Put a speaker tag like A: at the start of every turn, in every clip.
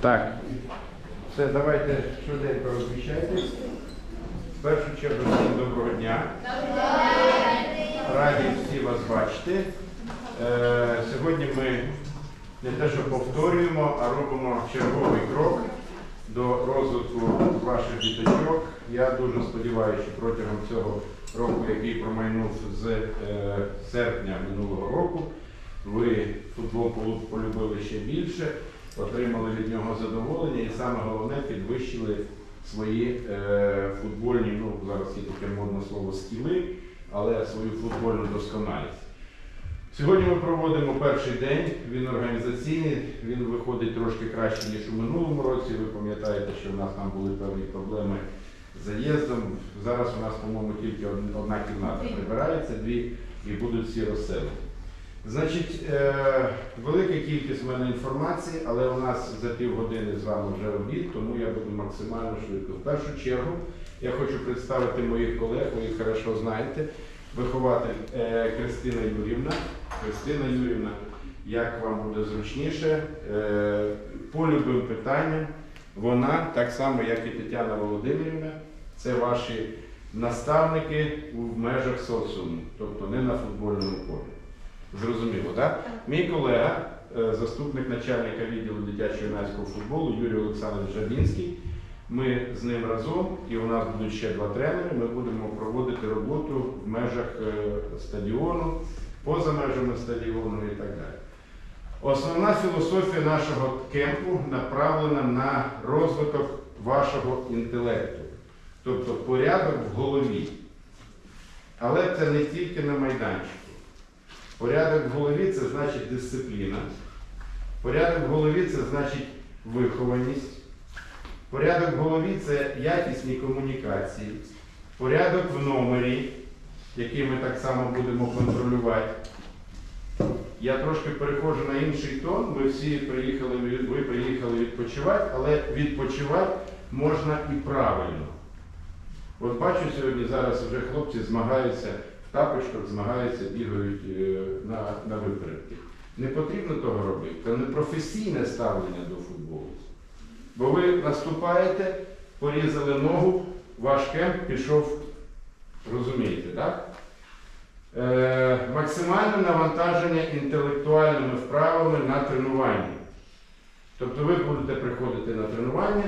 A: Так. Все, давайте швиденько розміщайтесь. В першу чергу всім доброго дня. Раді всі вас бачити. Е, сьогодні ми не те, що повторюємо, а робимо черговий крок до розвитку ваших діточок. Я дуже сподіваюся, що протягом цього року, який промайнув з е, серпня минулого року, ви футбол полюбили ще більше, отримали від нього задоволення і саме головне підвищили свої е, футбольні, ну зараз є таке модне слово скіли, але свою футбольну досконалість. Сьогодні ми проводимо перший день, він організаційний, він виходить трошки краще, ніж у минулому році. Ви пам'ятаєте, що в нас там були певні проблеми з заїздом. Зараз у нас, по-моєму, тільки одна кімната прибирається, дві і будуть всі розселені. Значить, е, велика кількість в мене інформації, але у нас за півгодини з вами вже обід, тому я буду максимально швидко. В першу чергу я хочу представити моїх колег, ви їх хорошо знаєте. Вихователь е, Кристина Юрівна. Кристина Юрівна, як вам буде зручніше, е, по любим питанням, вона, так само як і Тетяна Володимирівна, це ваші наставники в межах соціуму, тобто не на футбольному полі. Зрозуміло, так? Мій колега, е, заступник начальника відділу дитячо-юнацького футболу Юрій Олександрович Жабінський. Ми з ним разом, і у нас будуть ще два тренери. Ми будемо проводити роботу в межах е, стадіону, поза межами стадіону і так далі. Основна філософія нашого кемпу направлена на розвиток вашого інтелекту, тобто порядок в голові. Але це не тільки на майданчику. Порядок в голові це значить дисципліна. Порядок в голові це значить вихованість. Порядок в голові це якісні комунікації. Порядок в номері, який ми так само будемо контролювати. Я трошки переходжу на інший тон. Ми всі приїхали, ви приїхали відпочивати, але відпочивати можна і правильно. От бачу сьогодні зараз вже хлопці змагаються тапочках, змагаються, бігають е, на, на випередки. Не потрібно того робити. Це не професійне ставлення до футболу. Бо ви наступаєте, порізали ногу, ваш кемп пішов, розумієте, так? Е, максимальне навантаження інтелектуальними вправами на тренуванні. Тобто ви будете приходити на тренування,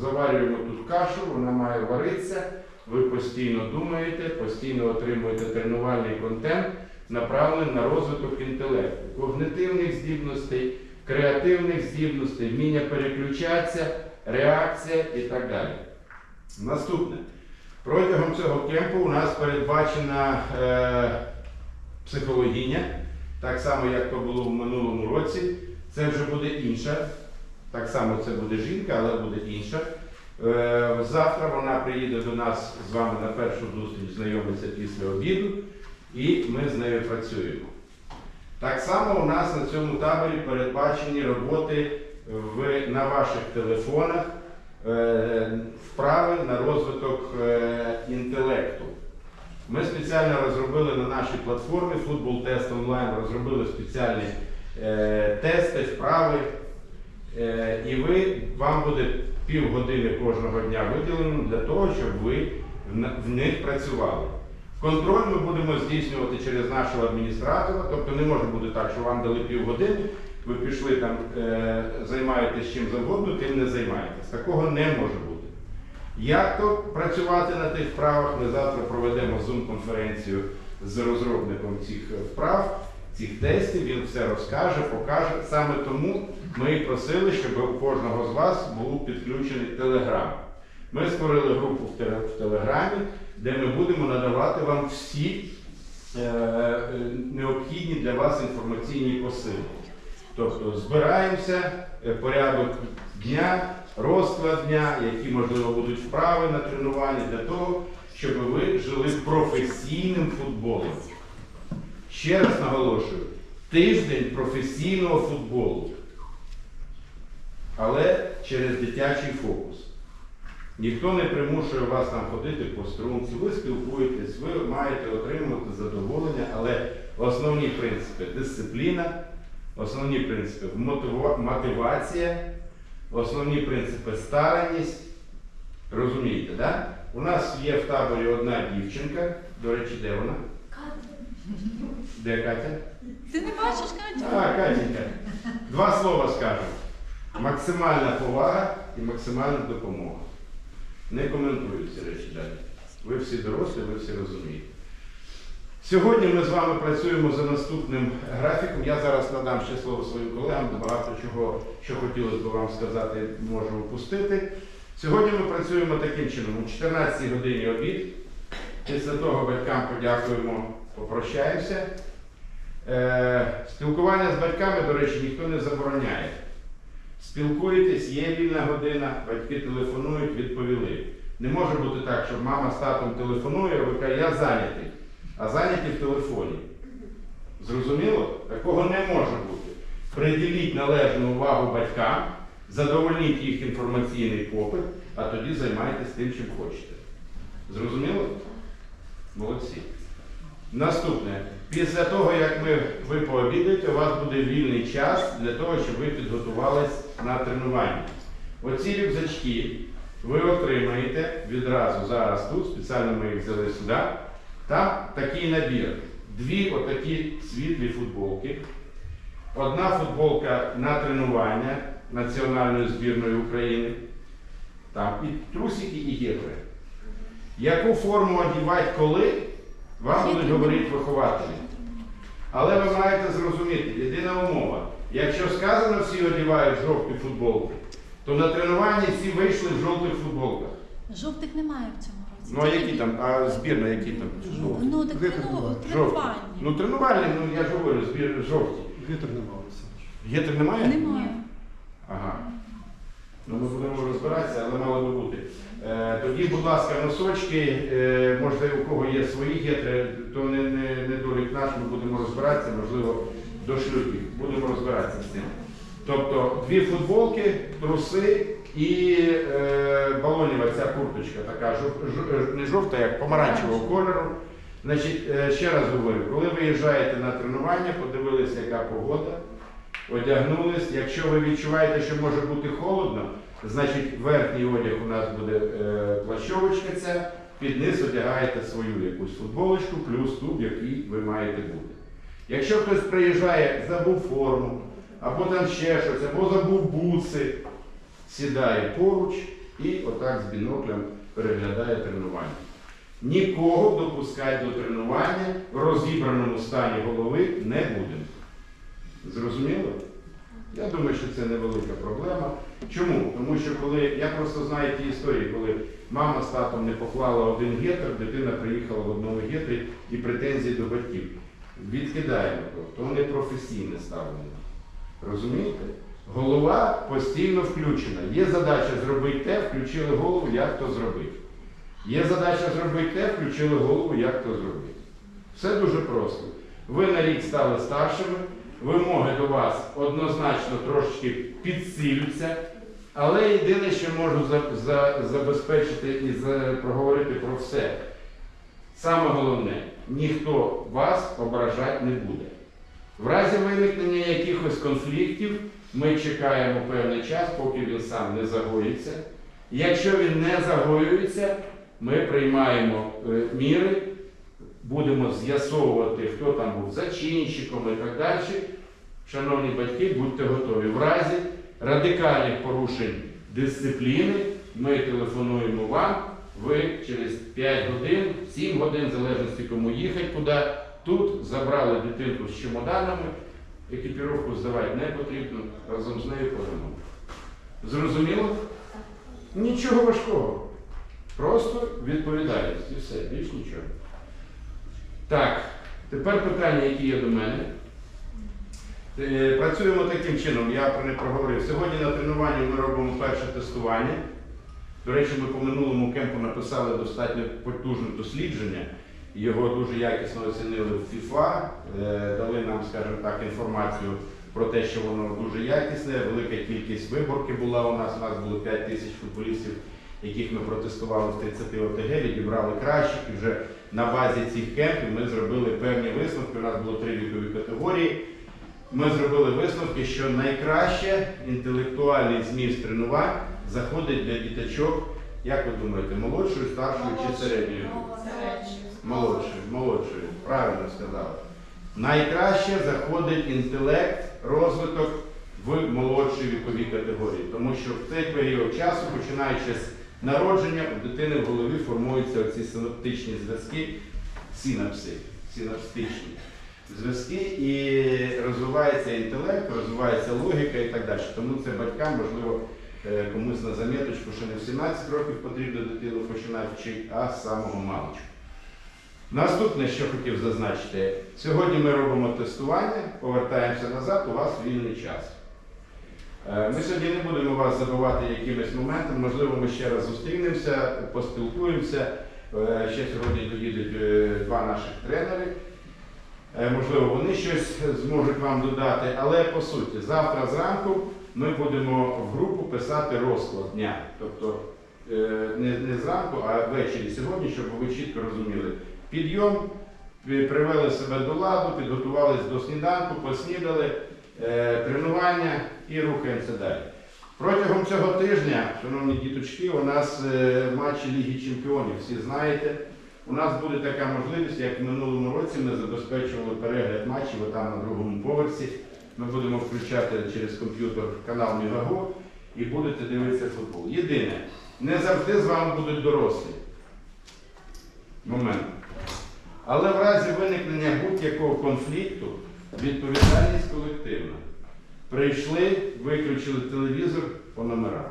A: заварюємо тут кашу, вона має варитися, ви постійно думаєте, постійно отримуєте тренувальний контент, направлений на розвиток інтелекту, когнитивних здібностей, креативних здібностей, вміння переключатися, реакція і так далі. Наступне. Протягом цього кемпу у нас передбачена е, психологиня, так само, як то було в минулому році. Це вже буде інша. Так само це буде жінка, але буде інша. Е, завтра вона приїде до нас з вами на першу зустріч, знайомиться після обіду, і ми з нею працюємо. Так само у нас на цьому таборі передбачені роботи в, на ваших телефонах, е, вправи на розвиток е, інтелекту. Ми спеціально розробили на нашій платформі Футбол Тест онлайн, розробили спеціальні тести, вправи. Е, і ви, вам буде півгодини кожного дня виділено для того, щоб ви в них працювали. Контроль ми будемо здійснювати через нашого адміністратора, тобто не може бути так, що вам дали півгодини, ви пішли там, е, займаєтесь чим завгодно, тим не займаєтесь. Такого не може бути. Як то працювати на тих вправах, ми завтра проведемо Zoom-конференцію з розробником цих е, вправ, цих тестів, він все розкаже, покаже. Саме тому ми просили, щоб у кожного з вас був підключений Телеграм. Ми створили групу в Телеграмі, де ми будемо надавати вам всі е, е, необхідні для вас інформаційні посили. Тобто збираємося, е, порядок дня, розклад дня, які, можливо, будуть вправи на тренування для того, щоб ви жили професійним футболом. Ще раз наголошую, тиждень професійного футболу, але через дитячий фокус. Ніхто не примушує вас там ходити по струнці, ви спілкуєтесь, ви маєте отримувати задоволення, але основні принципи дисципліна, основні принципи мотивація, Основні принципи старанність. Розумієте, да? У нас є в таборі одна дівчинка. До речі, де вона? Катя. Де Катя?
B: Ти не бачиш, Катя?
A: А, Катенька. Два слова скажу. Максимальна повага і максимальна допомога. Не коментую ці речі далі. Ви всі дорослі, ви всі розумієте. Сьогодні ми з вами працюємо за наступним графіком. Я зараз надам ще слово своїм колегам, багато чого, що хотілося б вам сказати, можу опустити. Сьогодні ми працюємо таким чином. У 14 годині обід. Після того батькам подякуємо, попрощаємося. Е, спілкування з батьками, до речі, ніхто не забороняє. Спілкуєтесь, є вільна година, батьки телефонують, відповіли. Не може бути так, щоб мама з татом телефонує, а ви кажете, я зайнятий, а зайняті в телефоні. Зрозуміло? Такого не може бути. Приділіть належну увагу батькам, задовольніть їх інформаційний попит, а тоді займайтесь тим, чим хочете. Зрозуміло? Молодці. Наступне. Після того, як ми, ви пообідаєте, у вас буде вільний час для того, щоб ви підготувались на тренування. Оці рюкзачки ви отримаєте відразу зараз тут, спеціально ми їх взяли сюди. Там такий набір. Дві отакі світлі футболки. Одна футболка на тренування Національної збірної України. Там і трусики, і гетри. Яку форму одягати коли, вам будуть говорити вихователі. Але ви маєте зрозуміти, єдина умова. Якщо сказано, всі одягають жовті футболки, то на тренуванні всі вийшли в жовтих футболках.
B: Жовтих немає в цьому році.
A: Ну а які там, а збірна, які там?
B: Ну, так
C: Вітер
B: ну, тренування.
A: Ну тренувальні, ну я ж говорю, збір жовті.
C: Вітер немає, Олександр.
A: Гетер немає?
B: Немає.
A: Ага. Ну, ми будемо розбиратися, але мало би бути. Е, тоді, будь ласка, носочки, е, можливо, у кого є свої гетри, то не, не, не долік наш, ми будемо розбиратися, можливо, до шлюбів. Будемо розбиратися з цим. Тобто дві футболки, труси і е, балонєва ця курточка, така жов, жов- не жовта, як помаранчевого кольору. Значить, е, ще раз говорю, коли виїжджаєте на тренування, подивилися, яка погода, одягнулись. Якщо ви відчуваєте, що може бути холодно, значить верхній одяг у нас буде е, плащовочка ця, під низ одягаєте свою якусь футболочку, плюс ту, в якій ви маєте бути. Якщо хтось приїжджає, забув форму, або там ще щось, або забув буци, сідає поруч і отак з біноклем переглядає тренування. Нікого допускати до тренування в розібраному стані голови не будемо. Зрозуміло? Я думаю, що це невелика проблема. Чому? Тому що коли я просто знаю ті історії, коли мама з татом не поклала один гетр, дитина приїхала в одному гетрі і претензії до батьків. Відкидаємо то, то не професійне ставлення. Розумієте? Голова постійно включена. Є задача зробити те, включили голову, як то зробити. Є задача зробити те, включили голову, як то зробити. Все дуже просто. Ви на рік стали старшими, вимоги до вас однозначно трошечки підсилюються, але єдине, що можу за- за- забезпечити і за- проговорити про все. Саме головне, ніхто вас ображати не буде. В разі виникнення якихось конфліктів ми чекаємо певний час, поки він сам не загоїться. Якщо він не загоюється, ми приймаємо е, міри, будемо з'ясовувати, хто там був зачинщиком і так далі. Шановні батьки, будьте готові. В разі радикальних порушень дисципліни ми телефонуємо вам. Ви через 5 годин, 7 годин, в залежності кому їхати, куди тут забрали дитинку з чемоданами, екіпіровку здавати не потрібно, разом з нею подамо. Зрозуміло? Нічого важкого. Просто відповідальність і все, більш нічого. Так, тепер питання, які є до мене. Е, Працюємо таким чином, я про не проговорив. Сьогодні на тренуванні ми робимо перше тестування. До речі, ми по минулому кемпу написали достатньо потужне дослідження. Його дуже якісно оцінили в FIFA, е, дали нам, скажімо так, інформацію про те, що воно дуже якісне. Велика кількість виборки була у нас. У нас було 5 тисяч футболістів, яких ми протестували в 30 ОТГ, відібрали кращих. І вже на базі цих кемпів ми зробили певні висновки. У нас було три вікові категорії. ми зробили висновки, що найкраще інтелектуальний зміст тренувань заходить для діточок, як ви думаєте, молодшої, старшої чи середньої? Молодшої, молодшої, правильно сказали. Найкраще заходить інтелект, розвиток в молодшій віковій категорії, тому що в цей період часу, починаючи з народження, у дитини в голові формуються ці синаптичні зв'язки, синапси, синапстичні зв'язки, і розвивається інтелект, розвивається логіка і так далі. Тому це батькам, можливо, е, комусь на заміточку, що не в 17 років потрібно дитину починати вчити, а з самого маличку. Наступне, що хотів зазначити, сьогодні ми робимо тестування, повертаємося назад, у вас вільний час. Е, Ми сьогодні не будемо вас забувати якимось моментом, можливо, ми ще раз зустрінемося, поспілкуємося. Е, Ще сьогодні доїдуть е, два наших тренери. Можливо, вони щось зможуть вам додати, але по суті, завтра зранку ми будемо в групу писати розклад дня. Тобто не, не зранку, а ввечері сьогодні, щоб ви чітко розуміли. Підйом, привели себе до ладу, підготувалися до сніданку, поснідали, тренування і рухаємося далі. Протягом цього тижня, шановні діточки, у нас е, матчі Ліги Чемпіонів, всі знаєте. У нас буде така можливість, як в минулому році ми забезпечували перегляд матчів там на другому поверсі. Ми будемо включати через комп'ютер канал Мігаго і будете дивитися футбол. Єдине, не завжди з вами будуть дорослі. Момент. Але в разі виникнення будь-якого конфлікту відповідальність колективна. Прийшли, виключили телевізор по номерам.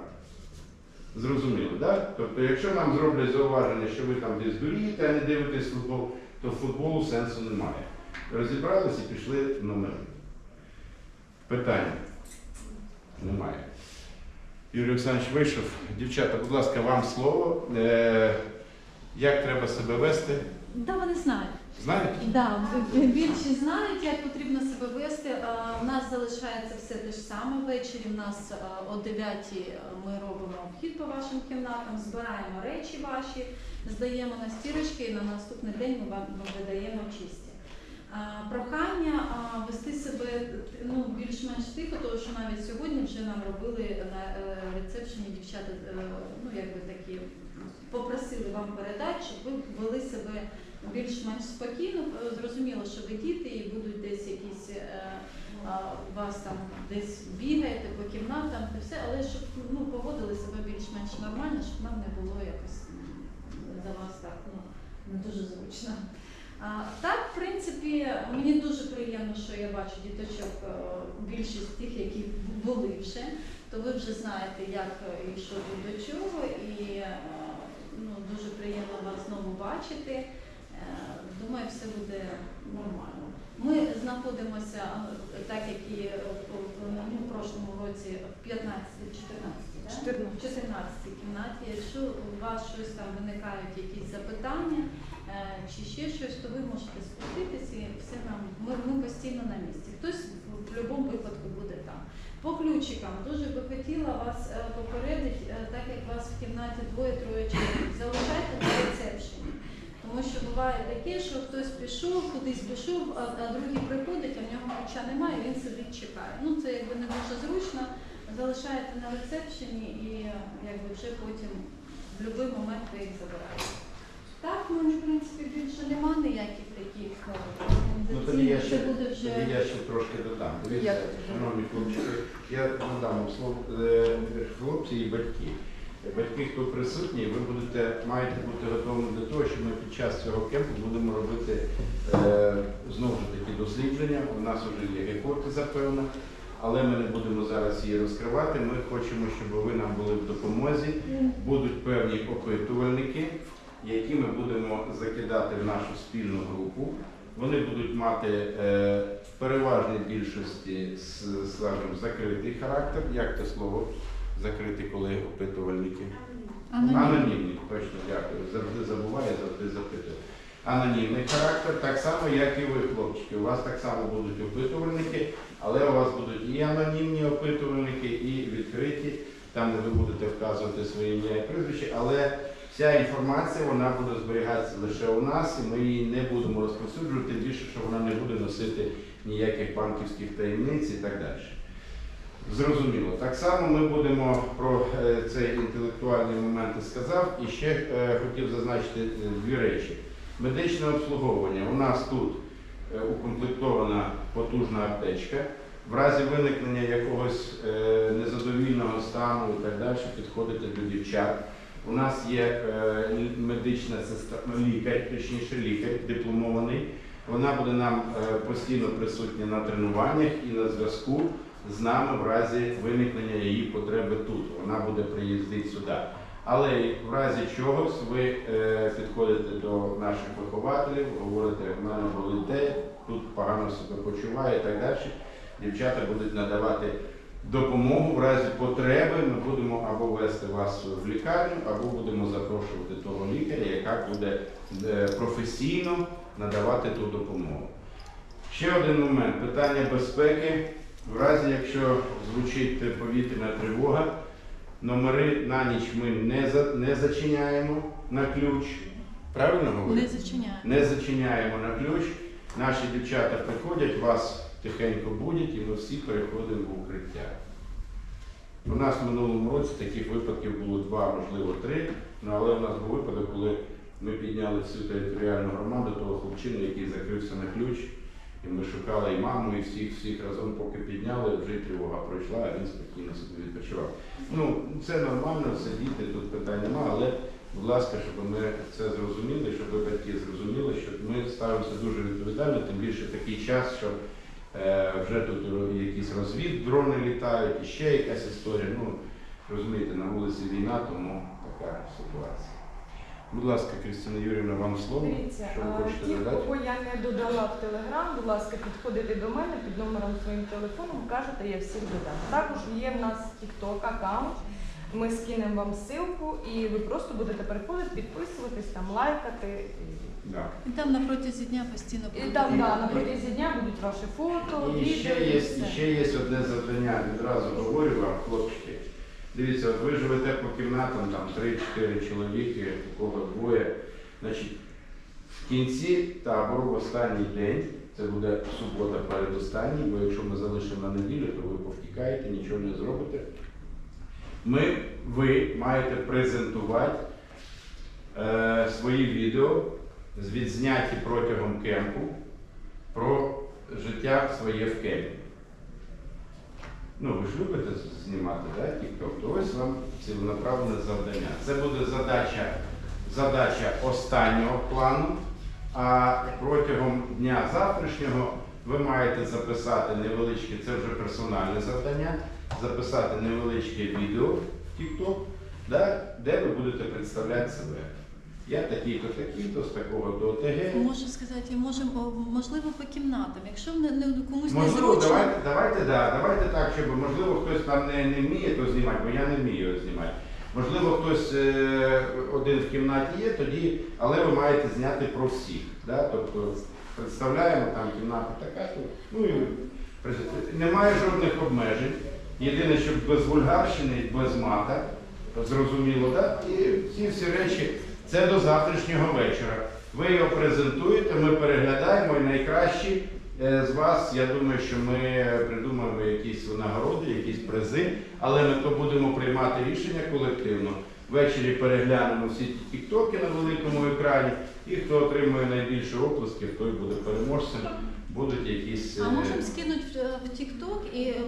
A: Зрозуміло, так? Тобто, якщо нам зроблять зауваження, що ви там десь дурієте, а не дивитесь футбол, то футболу сенсу немає. Розібрались і пішли в номери. Питання? Немає. Юрій Олександрович вийшов. Дівчата, будь ласка, вам слово. Е, як треба себе вести?
B: Да, вони знають.
A: Знаєте?
B: Да, більшість знають, як потрібно себе вести. У нас залишається все те ж саме. Ввечері у нас о 9 ми робимо обхід по вашим кімнатам, збираємо речі ваші, здаємо на стірочки і на наступний день ми вам видаємо чисті. Прохання вести себе ну, більш-менш тихо, тому що навіть сьогодні вже нам робили на е, рецепшені дівчата, е, ну якби такі попросили вам передати, щоб ви вели себе більш-менш спокійно. Е, Зрозуміло, що ви діти і будуть десь якісь е, а, у вас там десь бігаєте по кімнатам і все, але щоб ну, поводили себе більш-менш нормально, щоб нам не було якось за вас так ну, не дуже зручно. А, так, в принципі, мені дуже приємно, що я бачу діточок, е, більшість тих, які були вже, то ви вже знаєте, як е, і що до чого, і е, ну, дуже приємно вас знову бачити. Думаю, все буде нормально. Ми знаходимося, так як і е, в- ну, прошлому році, в 15 14 да?
C: 14.
B: 14 кімнаті. Якщо у вас щось там виникають якісь запитання е, чи ще щось, то ви можете спуститися і все нам. Ми, ми постійно на місці. Хтось в будь-якому випадку буде там. По ключикам дуже би хотіла вас е, попередити, так як вас в кімнаті двоє-троє чоловік, залишайте на рецепшені. Тому що буває таке, що хтось пішов, кудись пішов, а, а другий приходить, а в нього ключа немає, він сидить чекає. Ну це якби не дуже зручно. Залишаєте на рецепшені і якби вже потім в будь-який момент ви їх забираєте. Так, ну в принципі більше нема ніяких таких е,
A: Ну, тоді я ще,
B: буде вже.
A: тоді я ще трошки додам. Дивіться, шановні хлопчики, я вам слово е, хлопці і батьки. Батьки, хто присутні, ви будете маєте бути готовими до того, що ми під час цього кемпу будемо робити е, знову ж таки дослідження. У нас вже є гіпотеза певна, але ми не будемо зараз її розкривати. Ми хочемо, щоб ви нам були в допомозі. Будуть певні опитувальники, які ми будемо закидати в нашу спільну групу. Вони будуть мати е, в переважній більшості скажімо, закритий характер. Як те слово закритий, коли опитувальники? Анонімний, точно дякую. Завжди забуваю, завжди запитую. Анонімний характер, так само, як і ви, хлопчики. У вас так само будуть опитувальники, але у вас будуть і анонімні опитувальники, і відкриті, там де ви будете вказувати своє ім'я і прізвище, але Вся інформація вона буде зберігатися лише у нас, і ми її не будемо розповсюджувати, тим більше, що вона не буде носити ніяких банківських таємниць і так далі. Зрозуміло. Так само ми будемо про е, цей інтелектуальний момент і сказав. І ще е, хотів зазначити е, дві речі. Медичне обслуговування. У нас тут укомплектована потужна аптечка. В разі виникнення якогось незадовільного стану і так далі підходите до дівчат. У нас є медична сестра, лікар, точніше лікар, дипломований. Вона буде нам постійно присутня на тренуваннях і на зв'язку з нами в разі виникнення її потреби тут. Вона буде приїздити сюди. Але в разі чогось ви е, підходите до наших вихователів, говорите, в мене болить те, тут погано себе почуває і так далі. Дівчата будуть надавати допомогу в разі потреби. Ми будемо або вести вас в лікарню, або будемо запрошувати того лікаря, яка буде е, професійно надавати ту допомогу. Ще один момент питання безпеки. В разі, якщо звучить повітряна тривога, номери на ніч ми не, за, не зачиняємо на ключ. Правильно говорю?
B: Не зачиняє.
A: Не зачиняємо на ключ. Наші дівчата приходять, вас тихенько будять, і ми всі переходимо в укриття. У нас в минулому році таких випадків було два, можливо, три. Ну, але у нас був випадок, коли ми підняли всю територіальну громаду того хлопчини, який закрився на ключ. І ми шукали і маму, і всіх, всіх разом, поки підняли, вже й тривога пройшла, а він спокійно собі відпочивав. Ну, це нормально, це діти, тут питань нема, але, будь ласка, щоб ми це зрозуміли, щоб батьки зрозуміли, що ми ставимося дуже відповідально, тим більше такий час, що е, вже тут якісь розвід, дрони літають, і ще якась історія. Ну, розумієте, на вулиці війна, тому така ситуація. Будь ласка, Кристина Юрівна, вам слово.
C: Дивіться,
A: Що ви хочете
C: ті,
A: додати?
C: кого я не додала в Телеграм, будь ласка, підходите до мене під номером своїм телефоном, кажете, я всіх додам. Також є в нас TikTok аккаунт. Ми скинемо вам ссылку і ви просто будете переходити, підписуватись, там лайкати.
A: Да.
B: І там на протязі дня постійно
C: І там да, на протязі дня будуть ваші фото,
A: І
C: відео.
A: ще
C: і
A: є,
C: все.
A: ще є одне завдання, відразу говорю вам, хлопчики. Дивіться, от ви живете по кімнатам, там 3-4 чоловіки, у кого двоє. Значить, в кінці табору в останній день, це буде субота передостанній, бо якщо ми залишимо на неділю, то ви повтікаєте, нічого не зробите. Ми, ви маєте презентувати е, свої відео, з- відзняті протягом кемпу про життя своє в кемпі. Ну, ви ж любите знімати, да, TikTok? То ось вам цілонаправлене завдання. Це буде задача, задача останнього плану, а протягом дня завтрашнього ви маєте записати невеличке, це вже персональне завдання, записати невеличке відео в TikTok, да, де ви будете представляти себе. Я такий-то, такий-то, з такого до ОТГ.
B: Можу сказати, можемо, можливо, по кімнатам. Якщо не, не комусь
A: Можливо,
B: незручно,
A: давайте, давайте, да, давайте так, щоб можливо хтось там не, не вміє то знімати, бо я не вмію його знімати. Можливо, хтось е, один в кімнаті є, тоді, але ви маєте зняти про всіх. Да? Тобто представляємо там кімната така, ну і презент- немає жодних обмежень. Єдине, що без вульгарщини, без мата, зрозуміло, да? і ці всі речі це до завтрашнього вечора. Ви його презентуєте, ми переглядаємо і найкращі е, з вас, я думаю, що ми придумаємо якісь нагороди, якісь призи, але ми то будемо приймати рішення колективно. Ввечері переглянемо всі ті тіктоки на великому екрані, і хто отримує найбільше оплесків, той буде переможцем. Будуть якісь.
B: а
A: е,
B: можемо скинути в, в TikTok і е,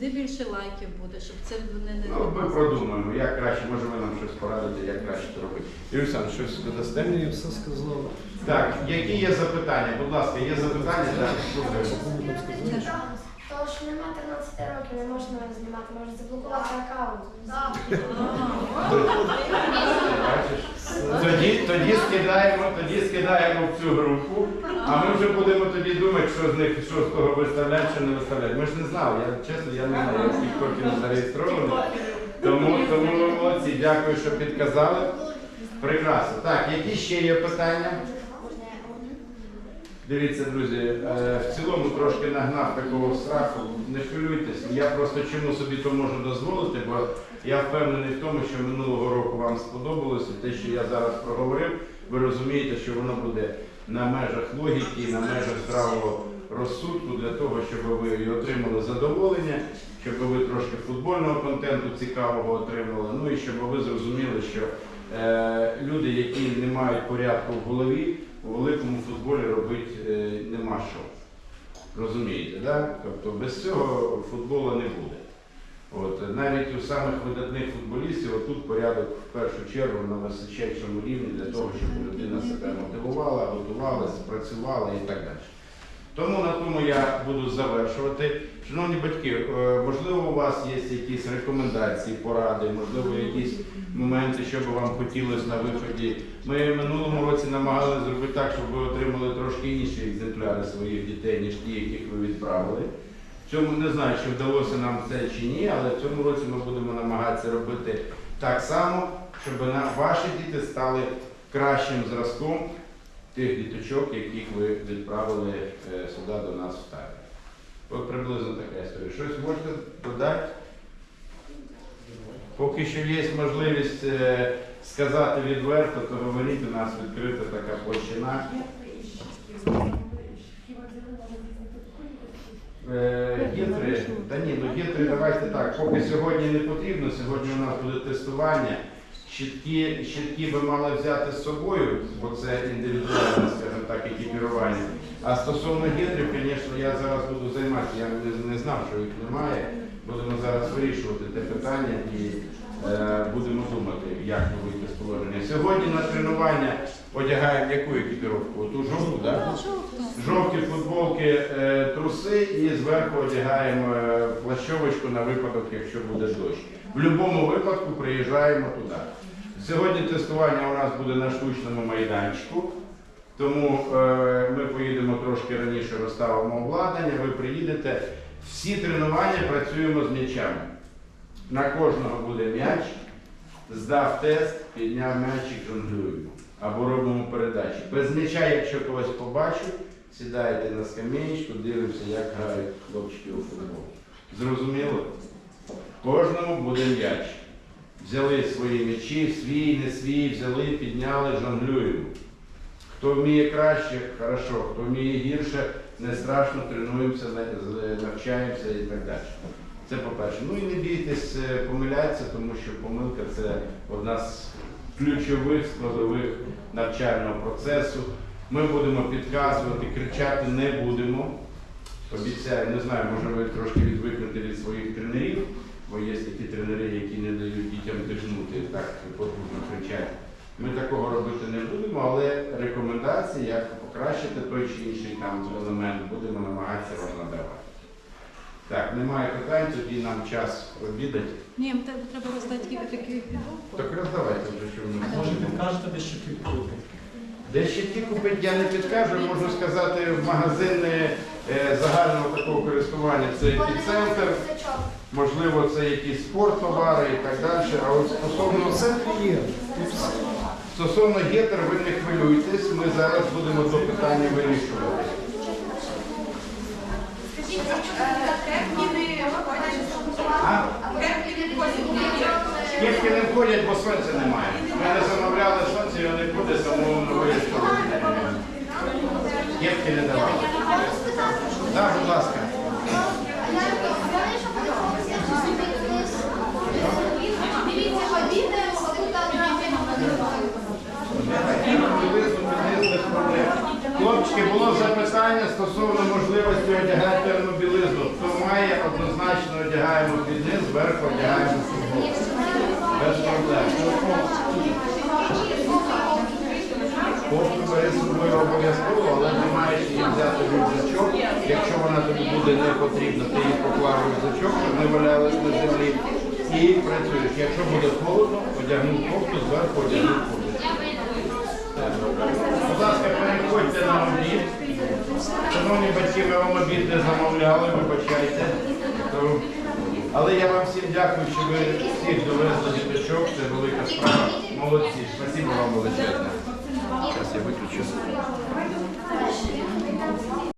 B: де більше лайків буде, щоб це не, не
A: Ну, ми продумаємо, як краще, може ви нам щось порадите, як краще це робити. Юрій щось додасте?
D: Ні, все сказав.
A: Так, які є запитання? Будь ласка, є запитання? Так, слухаю.
E: То що нема 13 років, не можна знімати, можна заблокувати аккаунт.
A: Бачиш? Тоді, тоді скидаємо, тоді скидаємо в цю групу, а ми вже будемо тоді думати, що з них що з того виставляти, що не виставляти. Ми ж не знали, я чесно, я не знаю, тіктокі не зареєстрований. Тому, тому ви молодці, дякую, що підказали. Прекрасно. Так, які ще є питання? Дивіться, друзі, е, в цілому трошки нагнав такого страху. Не хвилюйтесь. Я просто чому собі то можу дозволити, бо я впевнений в тому, що минулого року вам сподобалося. Те, що я зараз проговорив, ви розумієте, що воно буде на межах логіки, на межах здравого розсудку для того, щоб ви отримали задоволення, щоб ви трошки футбольного контенту цікавого отримали. Ну і щоб ви зрозуміли, що е, люди, які не мають порядку в голові, у великому футболі робити е, нема що. Розумієте, да? Тобто без цього футболу не буде. От, навіть у самих видатних футболістів отут порядок в першу чергу на височайшому рівні для того, щоб людина себе мотивувала, готувалася, працювала і так далі. Тому на тому я буду завершувати. Шановні батьки, е, можливо, у вас є якісь рекомендації, поради, можливо, якісь моменти, що би вам хотілося на виході. Ми в минулому році намагалися зробити так, щоб ви отримали трошки інші екземпляри своїх дітей, ніж ті, яких ви відправили. Цьому не знаю, чи вдалося нам це чи ні, але в цьому році ми будемо намагатися робити так само, щоб ваші діти стали кращим зразком тих діточок, яких ви відправили е, сюди до нас в табір. От приблизно така історія. Щось можете додати? Поки що є можливість е, сказати відверто, то говоріть, у нас відкрита така площина. Е, Гітри, та ні, ну гітри давайте так. Поки сьогодні не потрібно, сьогодні у нас буде тестування. Щитки, щитки ви мали взяти з собою, бо це індивідуальне, скажімо так, екіпірування. А стосовно гітрів, звісно, я зараз буду займатися, я не, не знав, що їх немає. Будемо зараз вирішувати те питання і е, будемо думати, як вийти з. Сьогодні на тренування одягаємо яку екіпіровку? Ту жовту, так? Жовті футболки, е, труси і зверху одягаємо е, плащовочку на випадок, якщо буде дощ. В будь-якому випадку приїжджаємо туди. Сьогодні тестування у нас буде на штучному майданчику, тому е, ми поїдемо трошки раніше, розставимо обладнання, ви приїдете. Всі тренування працюємо з м'ячами. На кожного буде м'яч, здав тест, підняв м'ячик, жонглюємо. Або робимо передачі. Без м'яча, якщо когось побачу, сідаєте на скам'янечку, дивимося, як грають хлопчики у футбол. Зрозуміло? Кожному буде м'яч. Взяли свої м'ячі, свій, не свій, взяли, підняли, жонглюємо. Хто вміє краще, хорошо, хто вміє гірше, не страшно, тренуємося, навчаємося і так далі. Це по-перше. Ну і не бійтесь е, помилятися, тому що помилка це одна з ключових складових навчального процесу. Ми будемо підказувати, кричати не будемо. Обіцяю, не знаю, може ви трошки відвикнете від своїх тренерів, бо є такі тренери, які не дають дітям дихнути, так потужно кричать. Ми такого робити не будемо, але рекомендації, як покращити той чи інший там елемент, будемо намагатися вам надавати. Так, немає питань, тоді нам час обідати.
B: Ні, треба- роздати таку фігурку.
A: Так роздавайте вже, що ви не
D: Може,
A: можете.
D: підкажете, де ще купити?
A: Де ще ті купити, я не підкажу, можу сказати, в магазини е, загального такого користування це епіцентр, можливо, це якісь спорттовари і так далі. А от стосовно,
D: центрі є.
A: стосовно гетер, ви не хвилюйтесь, ми зараз будемо то питання вирішувати. А? Не входять, бо сонця немає. Ми не замовляли сонце, його не буде, тому ми вирішили. Кепки не давали. Так, будь ласка.
E: Дивіться, по відео, отут
A: Хлопчики, було запитання стосовно можливості одягати термобілизну. Хто має, однозначно одягаємо під зверху одягаємо футбол. Без проблем. Кофту бери з собою обов'язково, але не маєш її взяти в рюкзачок. Якщо вона тобі буде не потрібна, ти її поклав рюкзачок, щоб не валялась на землі. І працюєш. Якщо буде холодно, одягнув кофту, зверху одягнув кофту. Ласка, переходьте на обід. Шановні батьки, ми вам обід не замовляли, вибачайте. Але я вам всім дякую, що ви всіх довезли діточок, це велика справа. Молодці, спасибо вам величезне. Зараз я виключу.